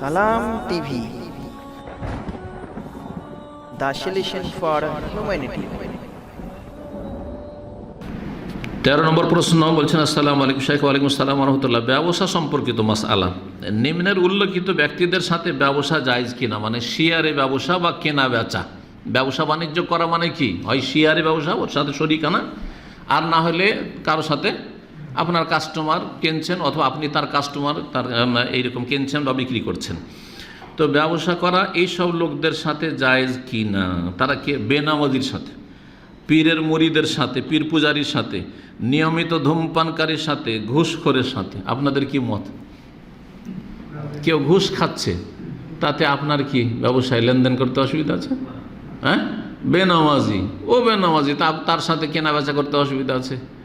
সালাম টিভি। তেরো নম্বর প্রশ্ন বলছেন, আসসালামু আলাইকুম শেখ ওয়ালাইকুম আসসালাম রহমতুল্লাহ। ব্যবসা সম্পর্কিত মাস আলা নিম্নের উল্লেখিত ব্যক্তিদের সাথে ব্যবসা জায়জ কিনা? মানে শিয়ারে ব্যবসা বা কেনা বেচা? ব্যবসা বাণিজ্য করা মানে কি? হয় শিয়ারে ব্যবসা, ওর সাথে শরিকানা আর না হলে কারোর সাথে আপনার কাস্টমার কিনছেন অথবা আপনি তার কাস্টমার তার এইরকম কিনছেন বা বিক্রি করছেন। তো ব্যবসা করা এইসব লোকদের সাথে জায়েজ কি না তারা কে? বেনামাজির সাথে, পীরের মুরিদের সাথে, পীর পূজারীর সাথে, নিয়মিত ধূমপানকারীর সাথে, ঘুষখোরের সাথে। আপনাদের কি মত? কেউ ঘুষ খাচ্ছে, তাতে আপনার কি ব্যবসায় লেনদেন করতে অসুবিধা আছে? হ্যাঁ? বেনামাজি, ও বেনামাজি তার সাথে কেনা বেচা করতে অসুবিধা আছে?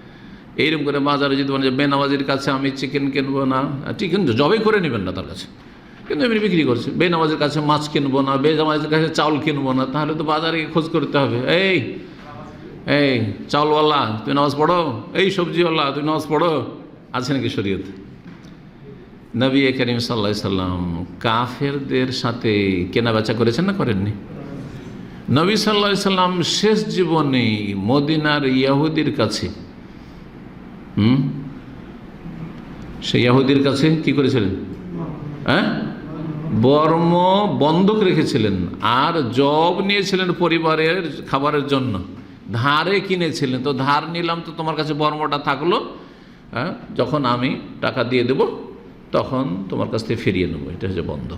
এইরকম করে বাজারে যদি বলেন যে বেনামাজির কাছে আমি চিকেন কিনবো না চিকেন জবাই করে নেবেন না তার কাছে। কিন্তু এমনি বিক্রি করছে। বেনামাজের কাছে মাছ কিনবো না, বেনামাজের কাছে চাউল কিনবো না, তাহলে তো বাজারে খোঁজ করতে হবে। এই এই, চাউলওয়ালা তুই নামাজ পড়ো? এই সবজিওয়ালা তুই নামাজ পড়ো? আছে নাকি শরীয়ত? নবী করিম সাল্লাহ সাল্লাম কাফেরদের সাথে কেনা বেচা করেছেন না করেননি? নবী সাল্লাহ সাল্লাম শেষ জীবনে মদিনার ইয়াহুদির কাছে হুম? সে ইয়াহুদির কাছে কি করেছিলেন? হ্যাঁ? বর্ম বন্ধক রেখেছিলেন আর জব নিয়েছিলেন পরিবারের খাবারের জন্য। ধারে কিনেছিলেন। তো ধার নিলাম তো তোমার কাছে বর্মটা থাকল। হ্যাঁ? যখন আমি টাকা দিয়ে দেব, তখন তোমার কাছ থেকে ফিরিয়ে নেব। এটা হচ্ছে বন্ধক।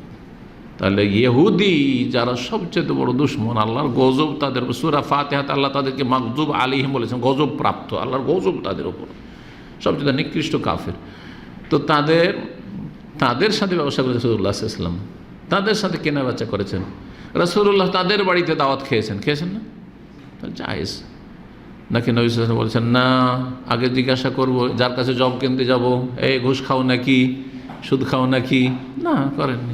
তাহলে ইহুদি যারা সবচেয়ে বড় দুশ্মন, আল্লাহর গজব তাদের সুরা ফাতেহাত আল্লাহ তাদেরকে মাকজুব আলিহিম বলেছেন, গজব প্রাপ্ত। আল্লাহর গজব তাদের উপর। সবচেয়ে নিকৃষ্ট কাফের। তো তাদের তাদের সাথে ব্যবসা করেছে রসুল্লাহ ইসলাম তাদের সাথে কেনা বেচা করেছেন। রসুল্লাহ তাদের বাড়িতে দাওয়াত খেয়েছেন। খেয়েছেন না? জায়েজ। নাকি নবী সাল্লাম বলছেন, না, আগে জিজ্ঞাসা করব, যার কাছে জব কিনতে যাব, এই ঘুষ খাও নাকি, সুদ খাও নাকি? না, করেননি।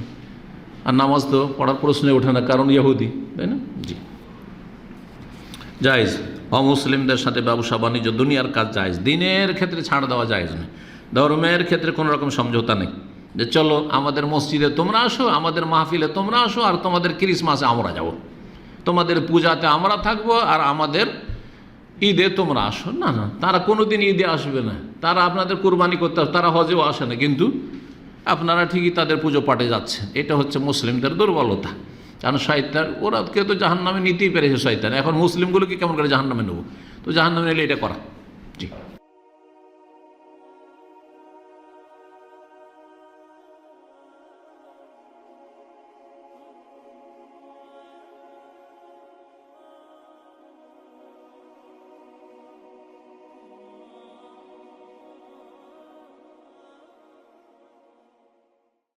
আর নামাজ তো পড়ার প্রশ্নে ওঠে না, কারণ ইহুদি, তাই না? জি। জায়েজ। অমুসলিমদের সাথে ব্যবসা, বাণিজ্য, দুনিয়ার কাজ জায়েজ। দিনের ক্ষেত্রে ছাড় দেওয়া জায়েজ নয়। ধর্মের ক্ষেত্রে কোনো রকম সমঝোতা নেই। যে চলো আমাদের মসজিদে তোমরা আসো, আমাদের মাহফিলে তোমরা আসো, আর তোমাদের ক্রিসমাসে আমরা যাব। তোমাদের পূজাতে আমরা থাকব, আর আমাদের ঈদে তোমরা আসো। না না, তারা কোনো দিন ঈদে আসবে না। তারা আপনাদের কুরবানি করতে তারা হজেও আসে না। কিন্তু আপনারা ঠিকই তাদের পুজো পাঠে যাচ্ছেন। এটা হচ্ছে মুসলিমদের দুর্বলতা। কারণ শয়তান, ওরা কেউ তো জাহান্নামে নিতেই পেরেছে শয়তান। এখন মুসলিমগুলোকে কেমন করে জাহান্নামে নেব? তো জাহান্নামে নিলে এটা করা।